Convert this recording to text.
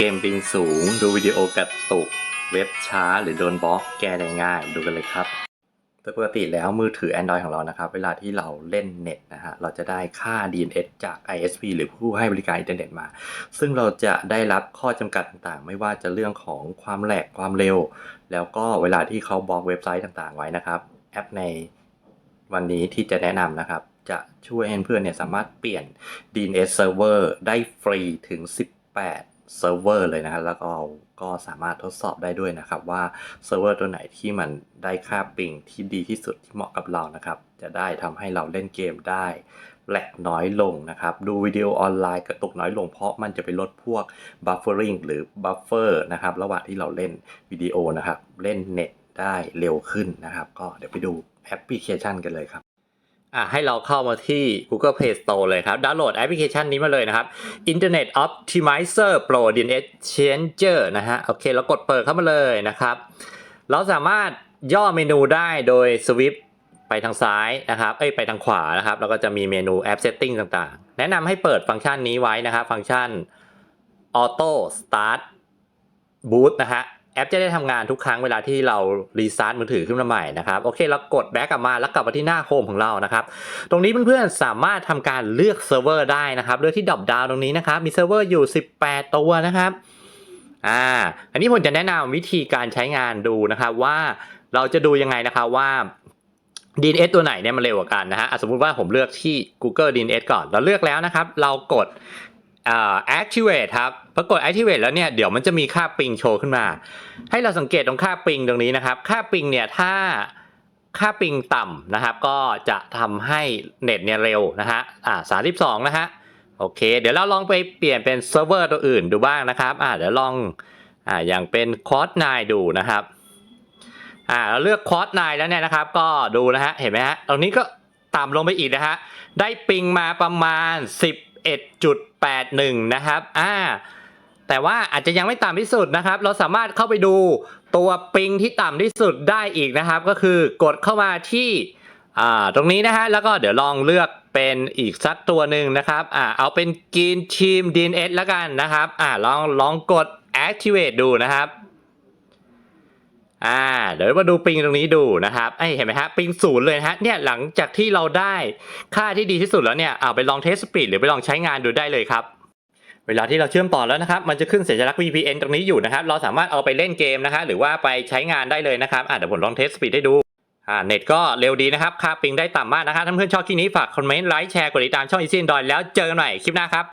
เกมปิงสูง ดูวิดีโอกระตุก เว็บช้าหรือโดนบล็อกแก้ได้ง่าย ดูกันเลยครับโดยปกติแล้วมือถือ Android ของเรานะครับ เวลาที่เราเล่นเน็ตนะฮะ เราจะได้ค่า DNS จาก ISP หรือผู้ให้บริการอินเทอร์เน็ตมา ซึ่งเราจะได้รับข้อจำกัดต่างๆ ไม่ว่าจะเรื่องของความแหลกความเร็ว แล้วก็เวลาที่เขาบล็อกเว็บไซต์ต่างๆ ไว้นะครับ แอปในวันนี้ที่จะแนะนำนะครับ จะช่วยให้เพื่อนเนี่ยสามารถเปลี่ยน DNS server ได้ฟรีถึง 18 เซิร์ฟเวอร์เลยนะครับแล้วก็ก็สามารถทดสอบได้ด้วยนะครับว่าเซิร์ฟเวอร์ตัวไหนที่มันได้ค่าปิงที่ดีที่สุดที่เหมาะกับเรานะครับ จะได้ทำให้เราเล่นเกมได้แหลกน้อยลงนะครับ ดูวิดีโอออนไลน์กระตุกน้อยลงเพราะมันจะไปลดพวก buffering หรือ buffer นะครับ ระหว่างที่เราเล่นวิดีโอนะครับ เล่นเน็ตได้เร็วขึ้นนะครับ ก็เดี๋ยวไปดูแอปพลิเคชันกันเลยครับ อะให้เราเข้ามาที่ Google Play Store เลยครับ ดาวน์โหลดแอปพลิเคชันนี้มาเลยนะครับ Internet Optimizer Pro DNS Changer นะฮะ โอเค เรากดเปิดเข้ามาเลยนะครับ เราสามารถย่อเมนูได้โดยสวิปไปทางซ้ายนะครับ เอ้ย ไปทางขวานะครับ แล้วก็จะมีเมนูแอป Setting ต่างๆ แนะนำให้เปิดฟังก์ชันนี้ไว้นะครับ ฟังก์ชัน Auto Start Boot นะฮะ แอปจะได้ทำงานทุกครั้งเวลาที่เรารีสตาร์ทมือถือขึ้นมาใหม่นะครับโอเคเรากดแบ็กกลับมาแล้วกลับมาที่หน้าโฮมของเรานะครับตรงนี้เพื่อนๆสามารถทำการเลือกเซิร์ฟเวอร์ได้นะครับเลือกที่ดรอปดาวตรงนี้นะครับมีเซิร์ฟเวอร์อยู่ 18 ตัวนะครับอ่าอันนี้ผมจะแนะนำวิธีการใช้งานดูนะครับว่าเราจะดูยังไงนะครับว่า DNS ตัวไหนเนี่ยมันเร็วกว่ากันนะฮะอะสมมุติว่าผมเลือกที่ Google DNS ก่อน เราเลือกแล้วนะครับ เรากด อ่า activate ครับพอกด activate แล้วเนี่ยเดี๋ยวมันจะมีค่าปิงโชว์ขึ้นมา ให้เราสังเกตตรงค่าปิงตรงนี้นะครับ ค่าปิงเนี่ยถ้าค่าปิงต่ำนะครับ ก็จะทำให้เน็ตเนี่ยเร็วนะฮะอ่า32นะฮะโอเค เดี๋ยวเราลองไปเปลี่ยนเป็นเซิร์ฟเวอร์ตัวอื่นดูบ้างนะครับอ่าเดี๋ยวลองอ่าอย่างเป็นคอร์สไนดูนะครับอ่าเราเลือกคอร์สไนแล้วเนี่ยนะครับ ก็ดูนะฮะเห็นไหมฮะตรงนี้ก็ต่ำลงไปอีกนะฮะได้ปิงมาประมาณ 11.81 นะครับ อ่า แต่ว่าอาจจะยังไม่ต่ำที่สุดนะครับ เราสามารถเข้าไปดูตัวปิงที่ต่ำที่สุดได้อีกนะครับ ก็คือกดเข้ามาที่อ่าตรงนี้นะฮะ แล้วก็เดี๋ยวลองเลือกเป็นอีกสักตัวหนึ่งนะครับ อ่า เอาเป็นกินทีม DNS แล้วกันนะครับ อ่าลองลองกด activate ดูนะครับ อ่าเดี๋ยวมาดูปิงตรงนี้ดูนะครับไอเห็นไหมฮะปิงศูนย์เลยะฮะเนี่ยหลังจากที่เราได้ค่าที่ดีที่สุดแล้วเนี่ยเอาไปลองเทสสปีดหรือไปลองใช้งานดูได้เลยครับ เวลาที่เราเชื่อมต่อแล้วนะครับ มันจะขึ้นสัญลักษณ์ VPN ตรงนี้อยู่นะครับ เราสามารถเอาไปเล่นเกมนะฮะหรือว่าไปใช้งานได้เลยนะครับอะเดี๋ยวผมลองเทสสปีดให้ดูอ่าเน็ตก็เร็วดีนะครับค่าปิงได้ต่ำมากนะครับถ้าเพื่อนชอบคลิปนี้ฝากคอมเมนต์ไลค์แชร์กดติดตามช่อง Easy Android แล้วเจอกันใหม่คลิปหน้าครับ